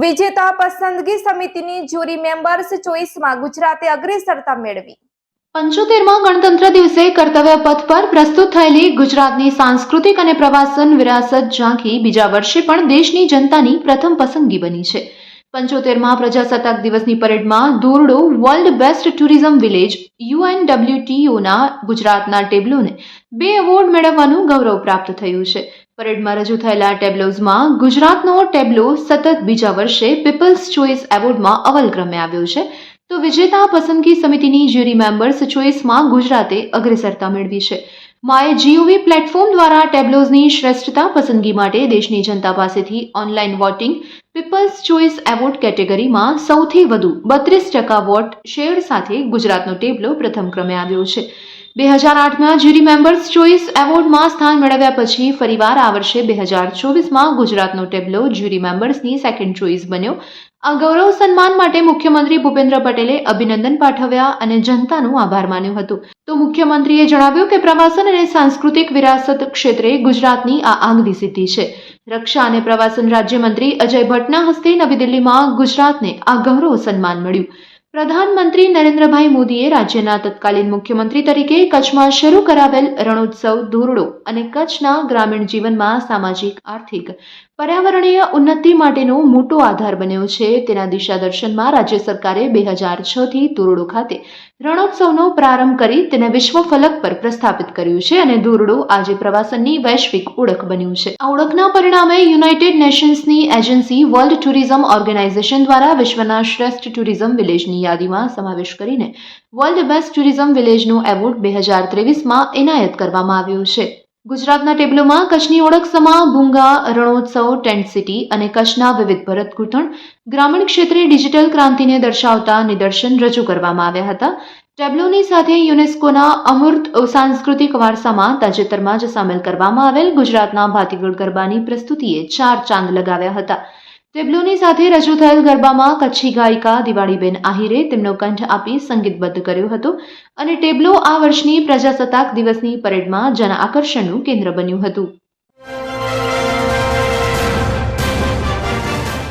વિજેતા પસંદગી સમિતિની જ્યુરી મેમ્બર્સ ચોઈસમાં ગુજરાતે અગ્રેસરતા મેળવી. પંચોતેરમાં ગણતંત્ર દિવસે કર્તવ્ય પથ પર પ્રસ્તુત થયેલી ગુજરાતની સાંસ્કૃતિક અને પ્રવાસન વિરાસત ઝાંખી બીજા વર્ષે પણ દેશની જનતાની પ્રથમ પસંદગી બની છે. પંચોતેરમાં પ્રજાસત્તાક દિવસની પરેડમાં Dhordo world best tourism village યુએનડબ્લ્યુટીઓના ગુજરાતના ટેબલોને બે એવોર્ડ મેળવવાનું ગૌરવ પ્રાપ્ત થયું છે. પરેડમાં રજૂ થયેલા ટેબ્લોઝમાં ગુજરાતનો ટેબ્લો સતત બીજા વર્ષે પીપલ્સ ચોઇસ એવોર્ડમાં અવલક્રમે આવ્યો છે. તો વિજેતા પસંદગી સમિતિની જ્યુરી મેમ્બર્સ ચોઇસમાં ગુજરાતે અગ્રેસરતા મેળવી છે. માય જીઓવી પ્લેટફોર્મ દ્વારા ટેબ્લોઝની શ્રેષ્ઠતા પસંદગી માટે દેશની જનતા પાસેથી online voting people's choice award કેટેગરીમાં સૌથી વધુ બત્રીસ ટકા વોટ શેર સાથે ગુજરાતનો ટેબલો પ્રથમ ક્રમે આવ્યો છે. બે હજાર આઠમાં જ્યુરી મેમ્બર્સ ચોઇસ એવોર્ડમાં સ્થાન મેળવ્યા પછી ફરીવાર આ વર્ષે બે હજાર ચોવીસમાં ગુજરાતનો ટેબલો જ્યુરી મેમ્બર્સની સેકન્ડ ચોઇસ બન્યો. આ ગૌરવ સન્માન માટે મુખ્યમંત્રી ભૂપેન્દ્ર પટેલે અભિનંદન પાઠવ્યા અને જનતાનો આભાર માન્યો હતો. તો મુખ્યમંત્રીએ જણાવ્યું કે પ્રવાસન અને સાંસ્કૃતિક વિરાસત ક્ષેત્રે ગુજરાતની આ આગવી સિદ્ધિ છે. રક્ષા અને પ્રવાસન રાજ્યમંત્રી અજય ભટ્ટના હસ્તે નવી દિલ્હીમાં ગુજરાતને આ ગૌરવ સન્માન મળ્યું. પ્રધાનમંત્રી નરેન્દ્રભાઈ મોદીએ રાજ્યના તત્કાલીન મુખ્યમંત્રી તરીકે કચ્છમાં શરૂ કરાવેલ રણોત્સવ ધોરડો અને કચ્છના ગ્રામીણ જીવનમાં સામાજિક, આર્થિક પર્યાવરણીય ઉન્નતિ માટેનો મોટો આધાર બન્યો છે. તેના દિશાદર્શનમાં રાજ્ય સરકારે બે હજાર છથી ધોરડો ખાતે રણોત્સવનો પ્રારંભ કરી તેને વિશ્વ ફલક પર પ્રસ્થાપિત કર્યું છે અને ધોરડો આજે પ્રવાસનની વૈશ્વિક ઓળખ બન્યું છે. આ ઓળખના પરિણામે યુનાઇટેડ નેશન્સની એજન્સી વર્લ્ડ ટુરિઝમ ઓર્ગેનાઇઝેશન દ્વારા વિશ્વના શ્રેષ્ઠ ટુરિઝમ વિલેજની યાદીમાં સમાવેશ કરીને વર્લ્ડ બેસ્ટ ટુરિઝમ વિલેજનો એવોર્ડ બે હજાર ત્રેવીસમાં એનાયત કરવામાં આવ્યો છે. ગુજરાતના ટેબલોમાં કચ્છની ઓળખ સમા ભૂંગા, રણોત્સવ, ટેન્ટ સિટી અને કચ્છના વિવિધ ભરત ગૂંથણ ગ્રામીણ ક્ષેત્રે ડિજિટલ ક્રાંતિને દર્શાવતા નિદર્શન રજૂ કરવામાં આવ્યા હતા. ટેબ્લોની સાથે યુનેસ્કોના અમૂર્ત સાંસ્કૃતિક વારસામાં તાજેતરમાં જ સામેલ કરવામાં આવેલ ગુજરાતના ભાતીગળ ગરબાની પ્રસ્તુતિએ ચાર ચાંદ લગાવ્યા હતા. ટેબ્લોની સાથે રજૂ થયેલ ગરબામાં કચ્છી ગાયિકા દિવાળીબેન આહિરે તેમનો કંઠ આપી સંગીતબદ્ધ કર્યો હતો અને ટેબ્લો આ વર્ષની પ્રજાસત્તાક દિવસની પરેડમાં જન આકર્ષણનું કેન્દ્ર બન્યું હતું.